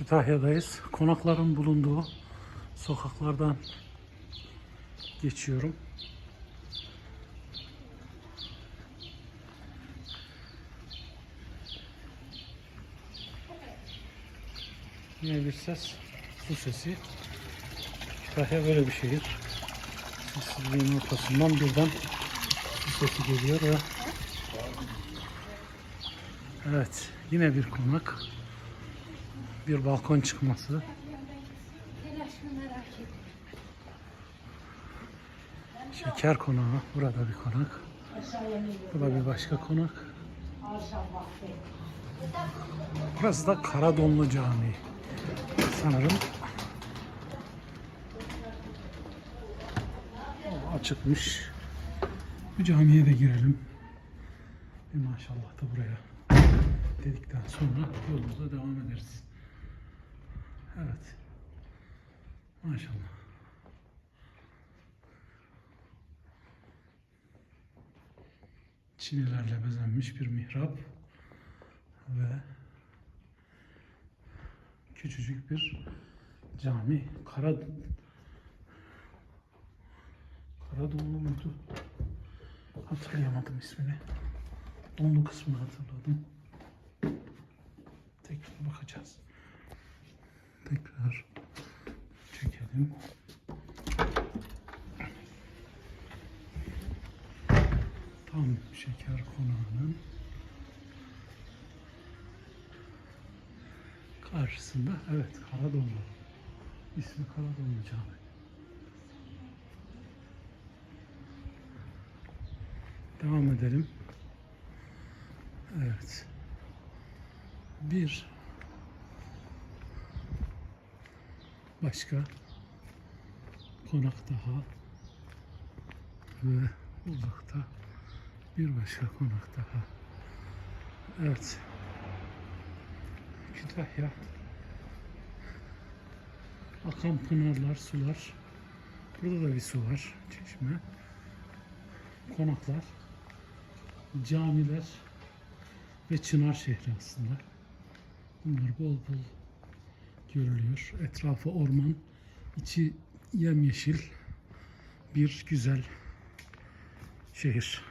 Kütahya'dayız. Konakların bulunduğu sokaklardan geçiyorum. Yine bir ses, su sesi. Kütahya böyle bir şehir. Sessizliğin ortasından birden su sesi geliyor ve Evet, yine bir konak. Bir balkon çıkması. Şeker konağı, burada bir konak. Bu da bir başka konak. Burası da Karadonlu Camii. Sanırım açıkmış. Bu camiye de girelim. Bir maşallah da buraya dedikten sonra yolumuza devam ederiz. Evet. Maşallah. Çinilerle bezenmiş bir mihrap ve küçücük bir cami. Kara Karadonlu muydu? Hatırlayamadım ismini. Donlu kısmını hatırladım. Tekrar bakacağız. Tekrar çekelim. Tam şeker konağının karşısında evet Karadonlu. İsmi Karadonlu Cami. Devam edelim. Evet. Bir başka konak daha ve uzakta bir başka konak daha. Evet. Kütahya. Akan pınarlar, sular. Burada da bir su var. Çeşme. Konaklar. Camiler ve Çınar şehri aslında. Bunlar bol bol görülüyor. Etrafı orman, içi yemyeşil bir güzel şehir.